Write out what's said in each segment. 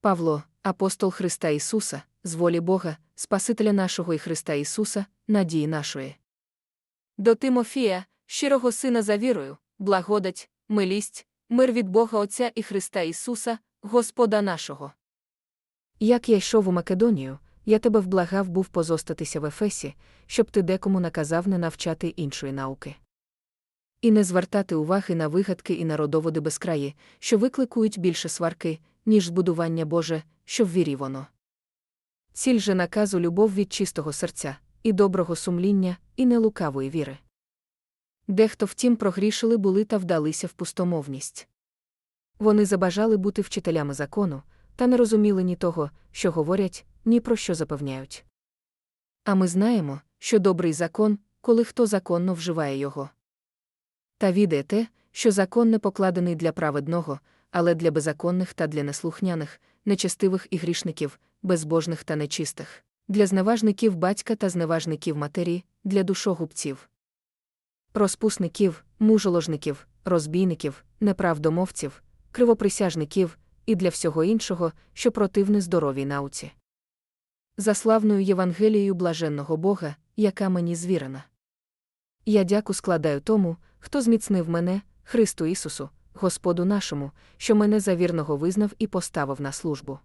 Павло, апостол Христа Ісуса, з волі Бога, Спасителя нашого і Христа Ісуса, надії нашої. До Тимофія, щирого сина за вірою, благодать, милість, мир від Бога Отця і Христа Ісуса, Господа нашого. Як я йшов у Македонію, я тебе вблагав був позостатися в Ефесі, щоб ти декому наказав не навчати іншої науки. І не звертати уваги на вигадки і народоводи безкраї, що викликують більше сварки, ніж збудування Боже, що в вірі воно. Ціль же наказу любов від чистого серця, і доброго сумління, і нелукавої віри. Дехто втім прогрішили були та вдалися в пустомовність. Вони забажали бути вчителями закону, та не розуміли ні того, що говорять, ні про що запевняють. А ми знаємо, що добрий закон, коли хто законно вживає його. Та відає те, що закон не покладений для праведного, але для беззаконних та для неслухняних, нечестивих і грішників, безбожних та нечистих, для зневажників батька та зневажників матері, для душогубців, розпусників, мужоложників, розбійників, неправдомовців, кривоприсяжників і для всього іншого, що противне здоровій науці. За славною Євангелією блаженного Бога, яка мені звірена. Я дяку складаю тому, хто зміцнив мене, Христу Ісусу, Господу нашому, що мене за вірного визнав і поставив на службу.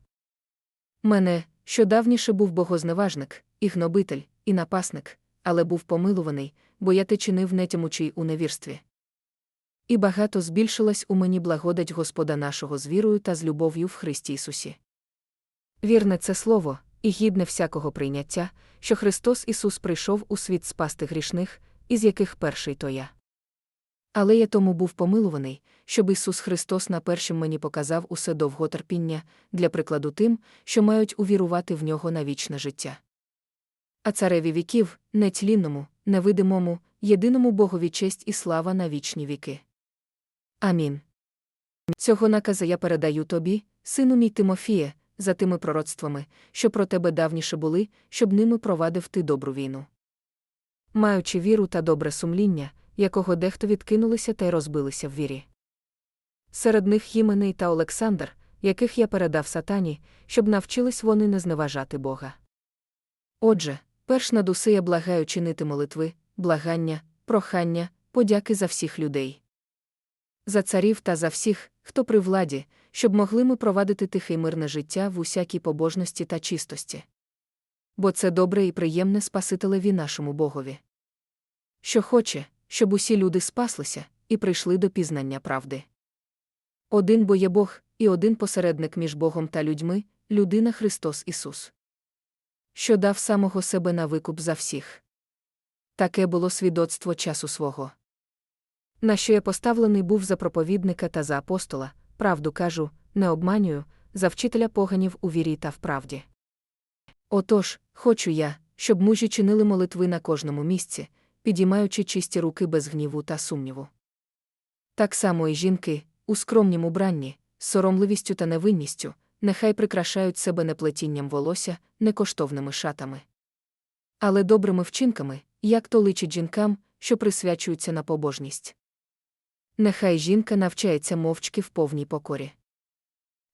Мене, що давніше був богозневажник, і гнобитель, і напасник, але був помилуваний, бо я те чинив нетямучий у невірстві. І багато збільшилась у мені благодать Господа нашого з вірою та з любов'ю в Христі Ісусі. Вірне це слово, і гідне всякого прийняття, що Христос Ісус прийшов у світ спасти грішних, із яких перший то я. Але я тому був помилуваний, щоб Ісус Христос на першим мені показав усе довготерпіння, для прикладу тим, що мають увірувати в нього на вічне життя. А цареві віків, нетлінному, невидимому, єдиному Богові честь і слава на вічні віки. Амінь. Цього наказа я передаю тобі, сину мій Тимофіє, за тими пророцтвами, що про тебе давніше були, щоб ними провадив ти добру війну. Маючи віру та добре сумління, якого дехто відкинулися та й розбилися в вірі. Серед них Єменей та Олександр, яких я передав сатані, щоб навчились вони не зневажати Бога. Отже, перш над усе я благаю чинити молитви, благання, прохання, подяки за всіх людей. За царів та за всіх, хто при владі, щоб могли ми провадити тихе й мирне життя в усякій побожності та чистості. Бо це добре і приємне Спасителеві нашому Богові. Що хоче, щоб усі люди спаслися і прийшли до пізнання правди. Один бо є Бог, і один посередник між Богом та людьми, людина Христос Ісус. Що дав самого себе на викуп за всіх. Таке було свідоцтво часу свого. На що я поставлений був за проповідника та за апостола, правду кажу, не обманюю, за вчителя поганів у вірі та в правді. Отож, хочу я, щоб мужі чинили молитви на кожному місці, підіймаючи чисті руки без гніву та сумніву. Так само і жінки, у скромнім убранні, соромливістю та невинністю, нехай прикрашають себе не плетінням волосся, не коштовними шатами. Але добрими вчинками, як то личить жінкам, що присвячуються на побожність. Нехай жінка навчається мовчки в повній покорі.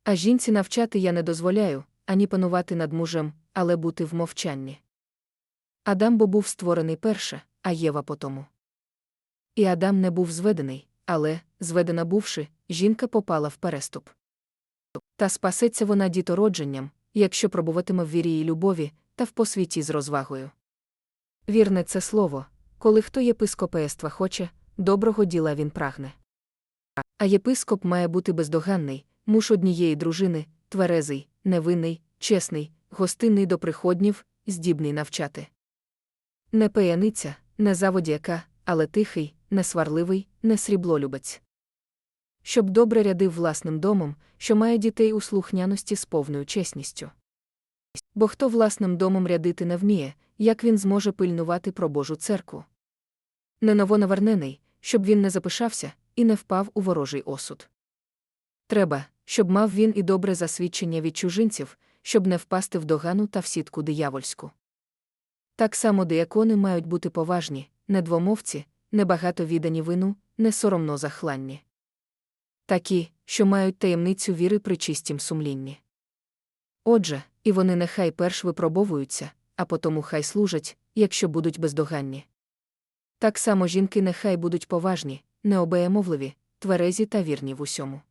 А жінці навчати я не дозволяю, ані панувати над мужем, але бути в мовчанні. Адам бо був створений перше, а Єва потому. І Адам не був зведений, але, зведена бувши, жінка попала в переступ. Та спасеться вона дітородженням, якщо пробуватиме в вірі і любові, та в посвіті з розвагою. Вірне це слово, коли хто єпископеєства хоче, доброго діла він прагне. А єпископ має бути бездоганний, муж однієї дружини, тверезий, невинний, чесний, гостинний до приходнів, здібний навчати. Не пияниця, не заводяка, але тихий, не сварливий, не сріблолюбець. Щоб добре рядив власним домом, що має дітей у слухняності з повною чесністю. Бо хто власним домом рядити не вміє, як він зможе пильнувати про Божу церкву? Не новонавернений, щоб він не запишався і не впав у ворожий осуд. Треба, щоб мав він і добре засвідчення від чужинців, щоб не впасти в догану та в сітку диявольську. Так само диякони мають бути поважні, не двомовці, небагато віддані вину, не соромно захланні. Такі, що мають таємницю віри при чистім сумлінні. Отже, і вони нехай перш випробовуються, а потому хай служать, якщо будуть бездоганні. Так само жінки нехай будуть поважні, необеємовливі, тверезі та вірні в усьому.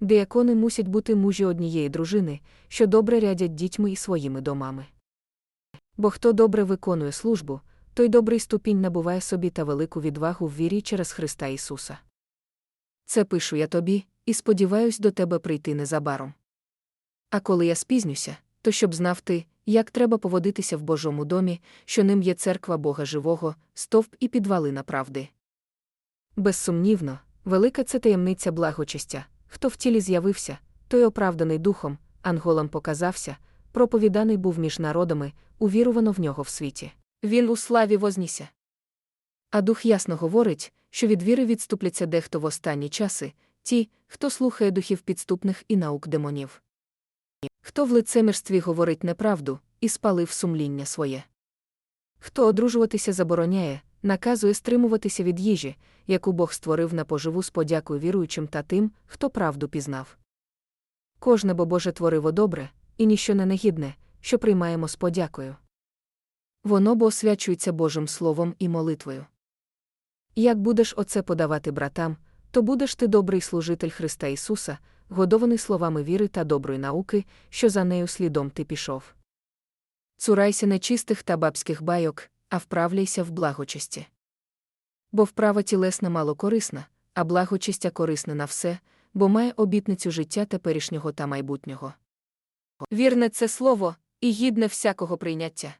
Деякони мусять бути мужі однієї дружини, що добре рядять дітьми і своїми домами. Бо хто добре виконує службу, той добрий ступінь набуває собі та велику відвагу в вірі через Христа Ісуса. Це пишу я тобі, і сподіваюсь до тебе прийти незабаром. А коли я спізнюся, то щоб знав ти, як треба поводитися в Божому домі, що ним є церква Бога Живого, стовп і підвалина правди. Безсумнівно, велика це таємниця благочестя, хто в тілі з'явився, той оправданий духом, анголам показався, проповіданий був між народами, увірувано в нього в світі. Він у славі вознісся. А дух ясно говорить, що від віри відступляться дехто в останні часи, ті, хто слухає духів підступних і наук демонів. Хто в лицемірстві говорить неправду і спалив сумління своє. Хто одружуватися забороняє, наказує стримуватися від їжі, яку Бог створив на поживу з подякою віруючим та тим, хто правду пізнав. Кожне бо Боже твориво добре, і ніщо не негідне, що приймаємо з подякою. Воно бо освячується Божим Словом і молитвою. Як будеш оце подавати братам, то будеш ти добрий служитель Христа Ісуса, годований словами віри та доброї науки, що за нею слідом ти пішов. Цурайся нечистих та бабських байок, а вправляйся в благочесті. Бо вправа тілесна мало корисна, а благочестя корисне на все, бо має обітницю життя теперішнього та майбутнього. Вірне це слово, і гідне всякого прийняття.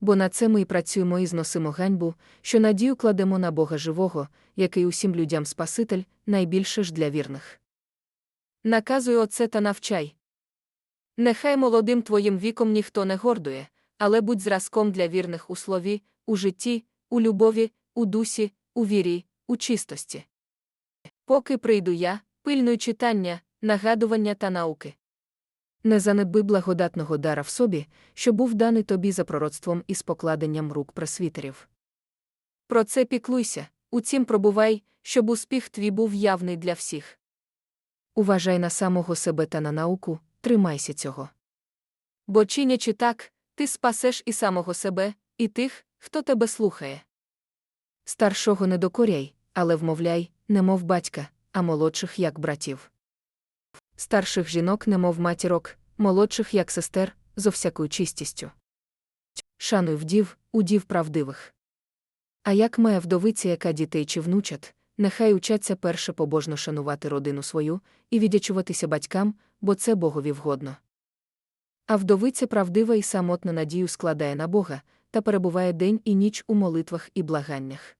Бо на це ми й працюємо і зносимо ганьбу, що надію кладемо на Бога живого, який усім людям Спаситель, найбільше ж для вірних. Наказуй оце та навчай. Нехай молодим твоїм віком ніхто не гордує, але будь зразком для вірних у слові, у житті, у любові, у дусі, у вірі, у чистості. Поки прийду я, пильнуй читання, нагадування та науки. Не занедби благодатного дара в собі, що був даний тобі за пророцтвом і з покладенням рук просвітерів. Про це піклуйся, у цім пробувай, щоб успіх твій був явний для всіх. Уважай на самого себе та на науку, тримайся цього. Бо чинячи так, ти спасеш і самого себе, і тих, хто тебе слухає. Старшого не докоряй, але вмовляй, немов батька, а молодших як братів. Старших жінок, немов матірок, молодших як сестер, зо всякою чистістю. Шануй вдів, удів правдивих. А як має вдовиця, яка дітей чи внучат, нехай учаться перше побожно шанувати родину свою і віддячуватися батькам, бо це Богові вгодно. А вдовиця правдива і самотно надію складає на Бога та перебуває день і ніч у молитвах і благаннях.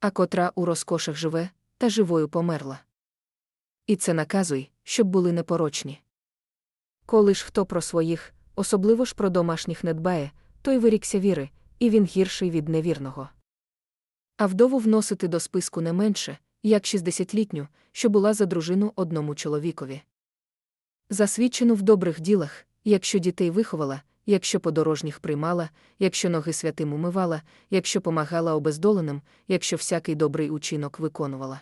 А котра у розкошах живе, та живою померла. І це наказуй, щоб були непорочні. Коли ж хто про своїх, особливо ж про домашніх не дбає, той вирікся віри, і він гірший від невірного. А вдову вносити до списку не менше, як 60-літню, що була за дружину одному чоловікові. Засвідчену в добрих ділах, якщо дітей виховала, якщо подорожніх приймала, якщо ноги святим умивала, якщо помагала обездоленим, якщо всякий добрий учинок виконувала.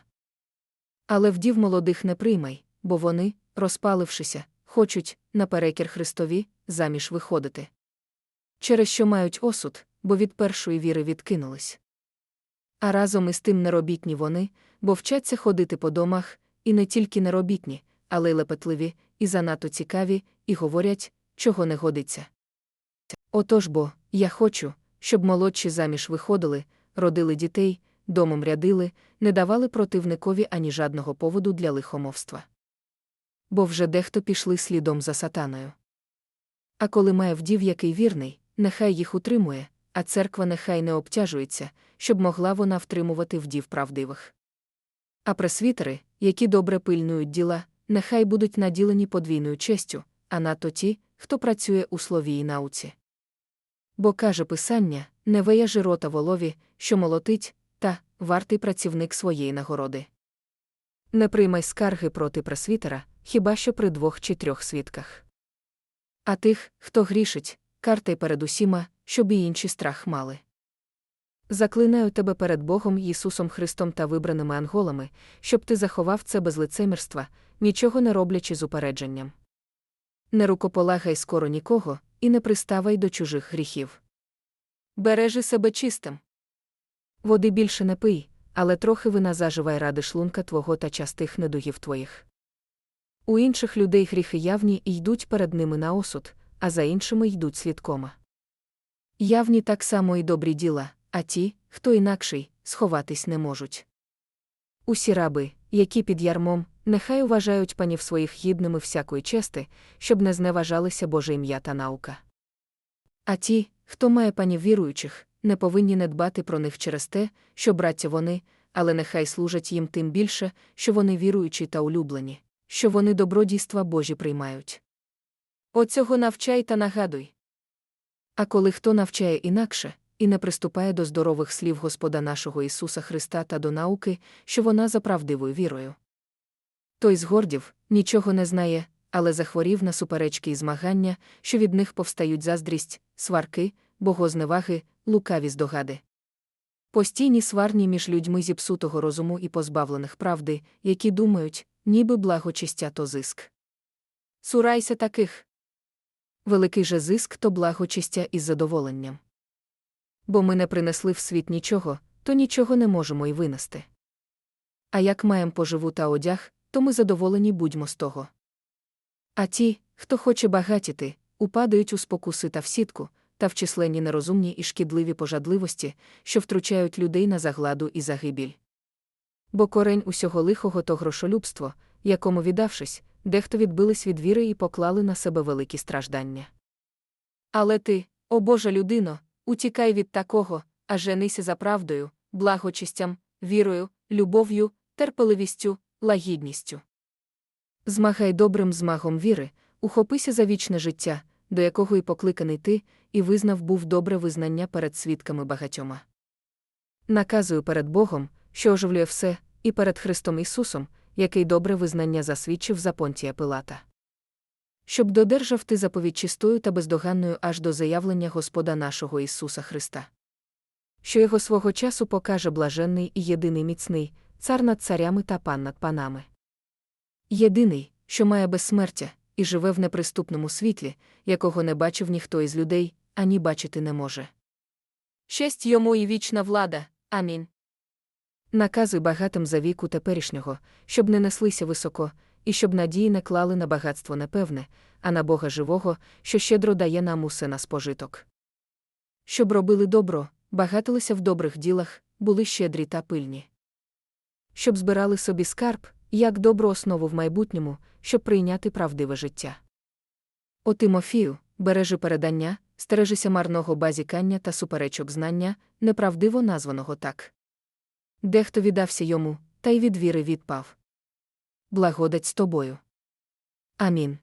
Але вдів молодих не приймай, бо вони, розпалившися, хочуть, наперекір Христові, заміж виходити. Через що мають осуд, бо від першої віри відкинулись. А разом із тим неробітні вони, бо вчаться ходити по домах, і не тільки неробітні, але й лепетливі, і занадто цікаві, і говорять, чого не годиться. Отож бо, я хочу, щоб молодші заміж виходили, родили дітей, домом рядили, не давали противникові ані жадного поводу для лихомовства. Бо вже дехто пішли слідом за сатаною. А коли має вдів який вірний, нехай їх утримує, а церква нехай не обтяжується, щоб могла вона втримувати вдів правдивих. А пресвітери, які добре пильнують діла, нехай будуть наділені подвійною честю, а надто ті, хто працює у слові і науці. Бо каже Писання не вияжи рота волові, що молотить, та вартий працівник своєї нагороди. Не приймай скарги проти пресвітера, хіба що при двох чи трьох свідках. А тих, хто грішить, картай перед усіма, щоб і інші страх мали. Заклинаю тебе перед Богом Ісусом Христом та вибраними анголами, щоб ти заховав це без лицемірства, нічого не роблячи з упередженням. не рукополагай скоро нікого і не приставай до чужих гріхів. Бережи себе чистим. Води більше не пий, але трохи вина заживай ради шлунка твого та частих недугів твоїх. У інших людей гріхи явні і йдуть перед ними на осуд, а за іншими йдуть слідкома. Явні так само і добрі діла, а ті, хто інакший, сховатись не можуть. Усі раби, які під ярмом, нехай уважають панів своїх гідними всякої чести, щоб не зневажалися Боже ім'я та наука. А ті, хто має панів віруючих, не повинні не дбати про них через те, що браття вони, але нехай служать їм тим більше, що вони віруючі та улюблені, що вони добродійства Божі приймають. Оцього навчай та нагадуй. А коли хто навчає інакше, і не приступає до здорових слів Господа нашого Ісуса Христа та до науки, що вона за правдивою вірою. Той згордів, нічого не знає, але захворів на суперечки і змагання, що від них повстають заздрість, сварки, богозневаги, лукаві здогади. Постійні сварні між людьми зіпсутого розуму і позбавлених правди, які думають, ніби благочестя то зиск. Цурайся таких. Великий же зиск то благочестя із задоволенням. Бо ми не принесли в світ нічого, то нічого не можемо й винести. А як маємо поживу та одяг, то ми задоволені будьмо з того. А ті, хто хоче багатіти, упадають у спокуси та в сітку, та в численні нерозумні і шкідливі пожадливості, що втручають людей на загладу і загибіль. Бо корень усього лихого то грошолюбство, якому віддавшись, дехто відбились від віри і поклали на себе великі страждання. Але ти, о Божа людино, утікай від такого, а женися за правдою, благочистям, вірою, любов'ю, терпеливістю, лагідністю. Змагай добрим змагом віри, ухопися за вічне життя, до якого і покликаний ти, і визнав був добре визнання перед свідками багатьома. Наказую перед Богом, що оживлює все, і перед Христом Ісусом, який добре визнання засвідчив за Понтія Пилата. Щоб додержав ти заповідь чистою та бездоганною аж до заявлення Господа нашого Ісуса Христа. Що його свого часу покаже блаженний і єдиний міцний, цар над царями та пан над панами. Єдиний, що має безсмертя, і живе в неприступному світлі, якого не бачив ніхто із людей, ані бачити не може. Щесть йому і вічна влада. Амінь. Наказуй багатим за віку теперішнього, щоб не неслися високо, і щоб надії не клали на багатство непевне, а на Бога живого, що щедро дає нам усе на спожиток. Щоб робили добро, багатилися в добрих ділах, були щедрі та пильні. Щоб збирали собі скарб, як добру основу в майбутньому, щоб прийняти правдиве життя. О Тимофію, бережи передання, стережися марного базікання та суперечок знання, неправдиво названого так. Дехто віддався йому, та й від віри відпав. Благодать з тобою. Амінь.